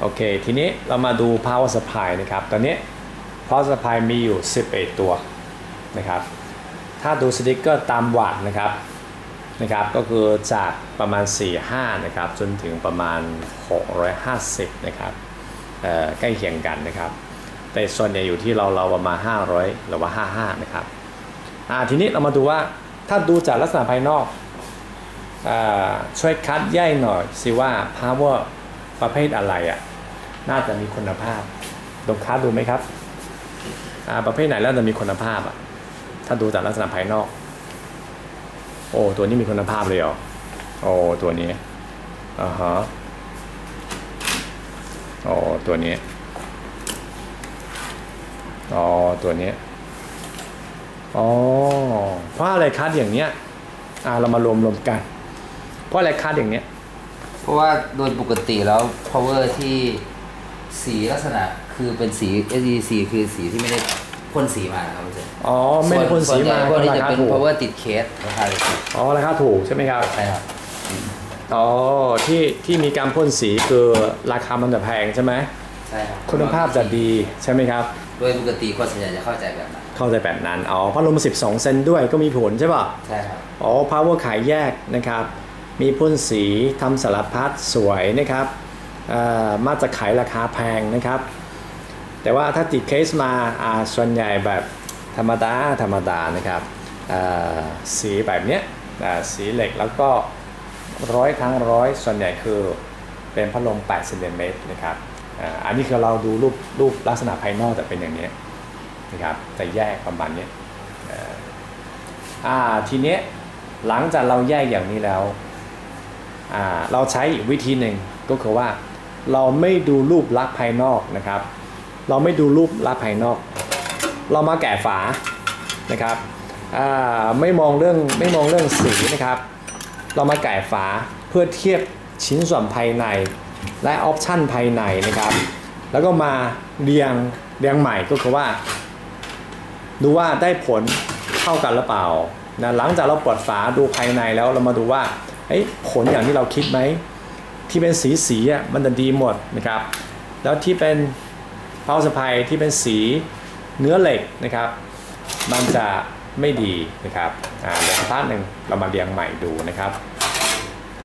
โอเค ทีนี้เรามาดู power supply นะครับ ตอนนี้ power supply มีอยู่ 11 ตัวนะครับ ถ้าดูสติกเกอร์ตามวัตต์นะครับนะครับ ก็คือจากประมาณ 4-5 นะครับ จนถึงประมาณ 650 นะครับเออใกล้เคียงกันนะครับ แต่ส่วนใหญ่อยู่ที่เราเราประมาณ 500 หรือว่า 55 นะครับอ่าทีนี้เรามาดูว่าถ้าดูจากลักษณะภายนอกอ่าช่วยคัดแยกหน่อยสิว่า power ประเภทอะไรอะ น่าจะมีคุณภาพลองคัดดูไหมครับอ่าประเภทไหนแล้วจะมีคุณภาพอะ ถ้าดูจากลักษณะภายนอก โอ้ตัวนี้มีคุณภาพเลยเหรอโอ้ตัวนี้อ่าฮะโอ้ตัวนี้อ๋อตัวนี้อ๋อเพราะอะไรคัดอย่างเนี้ยอ่าเรามารวมรวมกัน เพราะอะไรคัดอย่างเนี้ย เพราะว่าโดยปกติแล้ว power ที่สีลักษณะคือเป็นสี SEC คือสีที่ไม่ได้พ่นสีมานะครับอาจารย์อ๋อ ไม่ได้พ่นสีมาพวกนี้ราจะคาเป็นถูก power ติดเคสราคาถูกอ๋อ ราคาถูกใช่ไหมครับ ใช่ครับ อ๋อ ที่ที่มีการพ่นสีคือราคามันจะแพงใช่ไหมใช่ครับ คุณภาพจะดีใช่ไหมครับ โดยปกติคนส่วนใหญ่จะเข้าใจแบบนั้น เข้าใจแบบนั้น อ๋อ พัดลม 12 เซนด้วยก็มีผลใช่ป่ะ ใช่ครับ อ๋อ power ขายแยกนะครับ มีพ่นสีทำสารพัดสวยนะครับเอ่อมาจะขายราคาแพงนะครับ แต่ว่าถ้าติดเคสมาส่วนใหญ่แบบธรรมดาธรรมดานะครับสีแบบเนี้ยสีเหล็กแล้วก็ร้อยครั้งร้อยส่วนใหญ่คือเป็นพัดลม8เซนติเมตรนะครับอ,อันนี้คือเราดูรูปรูปลักษณะภายนอกจะเป็นอย่างนี้นะครับแต่แยกประมาณนี้ทีเนี้ยหลังจากเราแยกอย่างนี้แล้ว เราใช้อีกวิธีหนึ่งก็คือว่า เราไม่ดูรูปลักษณ์ภายนอกนะครับ เราไม่ดูรูปลักษณ์ภายนอก เรามาแกะฝานะครับไม่มองเรื่องไม่มองเรื่องสีนะครับ เรามาแกะฝาเพื่อเทียบชิ้นส่วนภายในและออปชันภายในนะครับ แล้วก็มาเรียงเรียงใหม่ก็คือว่า ดูว่าได้ผลเท่ากันหรือเปล่านะหลังจากเราเปิดฝาดูภายในแล้วเรามาดูว่า เอ้ผลอย่างที่เราคิดไหมที่เป็นสีสีอะมันจะดีหมดนะครับ แล้วที่เป็นเผาสะพายที่เป็นสีเนื้อเหล็กนะครับ มันจะไม่ดีนะครับอ่าเดี๋ยวสักพักหนึ่งเรามาเรียงใหม่ดูนะครับ